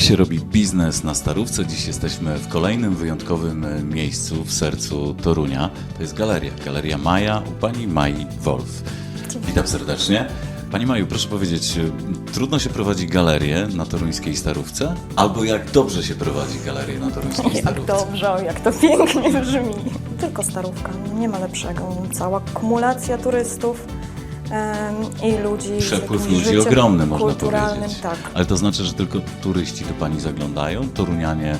Jak się robi biznes na Starówce? Dziś jesteśmy w kolejnym wyjątkowym e, miejscu w sercu Torunia. To jest galeria, Galeria Maja u pani Mai Wolf. Witam serdecznie. Pani Maju, proszę powiedzieć, e, trudno się prowadzi galerię na toruńskiej Starówce? Albo jak dobrze się prowadzi galerię na toruńskiej Jak Starówce? dobrze, o, jak to pięknie brzmi. Tylko starówka, nie ma lepszego. Cała kumulacja turystów i ludzi. Przepływ ludzi ogromny, można powiedzieć. Tak. Ale to znaczy, że tylko turyści do pani zaglądają? Torunianie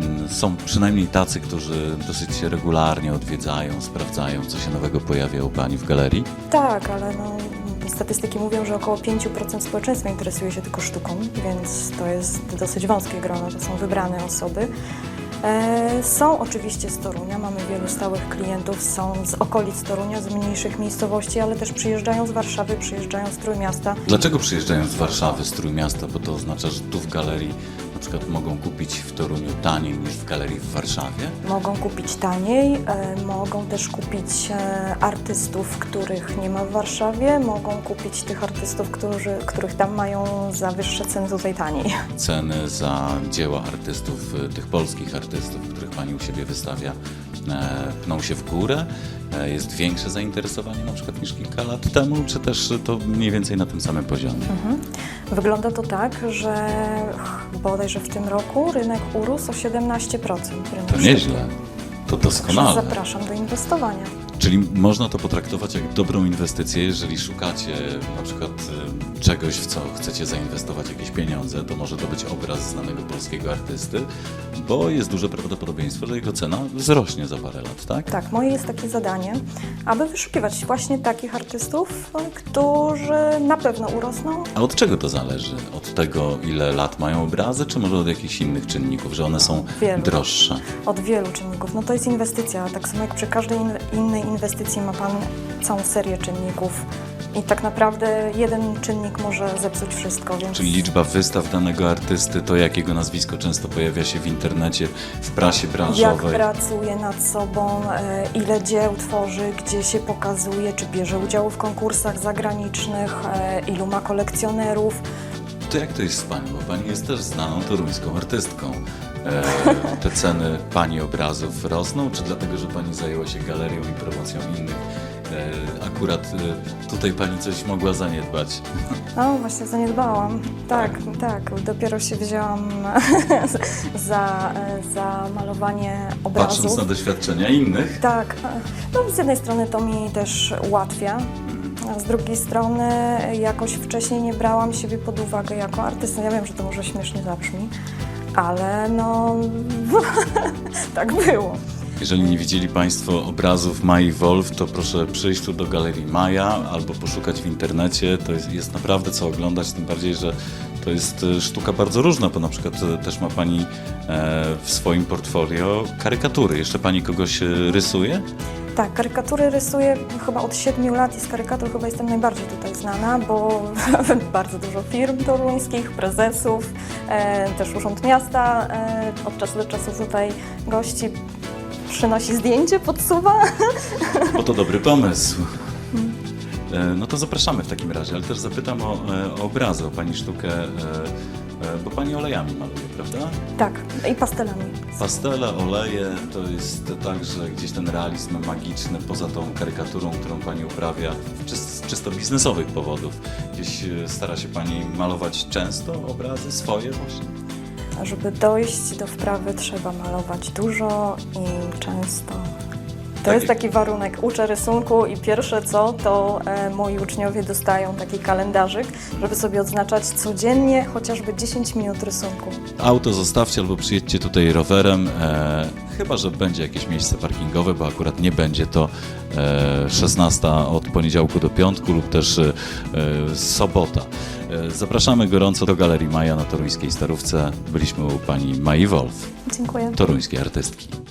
mm, są przynajmniej tacy, którzy dosyć regularnie odwiedzają, sprawdzają, co się nowego pojawia u pani w galerii? tak, ale no, statystyki mówią, że około 5% społeczeństwa interesuje się tylko sztuką, więc to jest dosyć wąskie grono, to są wybrane osoby. E, Są oczywiście z Torunia, mamy wielu stałych klientów, są z okolic Torunia, z mniejszych miejscowości, ale też przyjeżdżają z Warszawy, przyjeżdżają z Trójmiasta. Dlaczego przyjeżdżają z Warszawy, z Trójmiasta? Bo to oznacza, że tu w galerii przykład mogą kupić w Toruniu taniej niż w galerii w Warszawie? Mogą kupić taniej, e, mogą też kupić e, artystów, których nie ma w Warszawie, mogą kupić tych artystów, którzy, których tam mają za wyższe ceny tutaj taniej. Ceny za dzieła artystów, y, tych polskich artystów, których pani u siebie wystawia, e, pną się w górę? E, Jest większe zainteresowanie na przykład niż kilka lat temu, czy też to mniej więcej na tym samym poziomie? Wygląda to tak, że bodajże w tym roku rynek urósł o 17%. Rynek To nieźle. To doskonale. Zapraszam do inwestowania. Czyli można to potraktować jak dobrą inwestycję, jeżeli szukacie na przykład czegoś, w co chcecie zainwestować jakieś pieniądze, to może to być obraz znanego polskiego artysty, bo jest duże prawdopodobieństwo, że jego cena wzrośnie za parę lat, tak? Tak, moje jest takie zadanie, aby wyszukiwać właśnie takich artystów, którzy na pewno urosną, A od czego to zależy? Od tego, ile lat mają obrazy, czy może od jakichś innych czynników, że one są Wielu. droższe? Od wielu czynników. No to jest inwestycja. Tak samo jak przy każdej in- innej inwestycji ma Pan całą serię czynników. I tak naprawdę jeden czynnik może zepsuć wszystko, więc Czyli liczba wystaw danego artysty, to jakiego nazwisko często pojawia się w internecie, w prasie jak branżowej. pracuje nad sobą, e, ile dzieł tworzy, gdzie się pokazuje, czy bierze udział w konkursach zagranicznych, e, ilu ma kolekcjonerów. To jak to jest z Panią? Bo Pani jest też znaną toruńską artystką. E, te ceny Pani obrazów rosną, czy dlatego, że Pani zajęła się galerią i promocją innych? E, akurat e, tutaj Pani coś mogła zaniedbać. No właśnie zaniedbałam. Tak, tak. Dopiero się wzięłam za, za malowanie obrazów. Patrząc na doświadczenia innych. Tak, no z jednej strony to mi też ułatwia, a z drugiej strony jakoś wcześniej nie brałam siebie pod uwagę jako artysta. Ja wiem, że to może śmiesznie zabrzmi, ale no tak było. Jeżeli nie widzieli Państwo obrazów Mai Wolf, to proszę przyjść tu do Galerii Maja albo poszukać w internecie. To jest, jest naprawdę co oglądać, tym bardziej, że to jest e, sztuka bardzo różna, bo na przykład e, też ma Pani e, w swoim portfolio karykatury. Jeszcze Pani kogoś rysuje? Tak, karykatury rysuję chyba od 7 lat i z karykatur chyba jestem najbardziej tutaj znana, bo bardzo dużo firm toruńskich, prezesów, e, też Urząd Miasta e, od czasu do czasu tutaj gości przynosi zdjęcie, podsuwa. Bo to dobry pomysł. E, No to zapraszamy w takim razie, ale też zapytam o, e, o obrazy, o Pani sztukę, e, bo Pani olejami maluje, prawda? Tak, i pastelami. Pastele, oleje to jest także gdzieś ten realizm magiczny poza tą karykaturą, którą Pani uprawia z czysto biznesowych powodów. Gdzieś e, stara się Pani malować często obrazy swoje właśnie. A żeby dojść do wprawy trzeba malować dużo i często. To jest taki warunek. Uczę rysunku i pierwsze co, to e, moi uczniowie dostają taki kalendarzyk, żeby sobie odznaczać codziennie chociażby 10 minut rysunku. Auto zostawcie albo przyjedźcie tutaj rowerem, e, chyba że będzie jakieś miejsce parkingowe, bo akurat nie będzie to e, 16 od poniedziałku do piątku lub też e, sobota. E, zapraszamy gorąco do Galerii Maja na toruńskiej Starówce. Byliśmy u pani Mai Wolf, Dziękuję. toruńskiej artystki.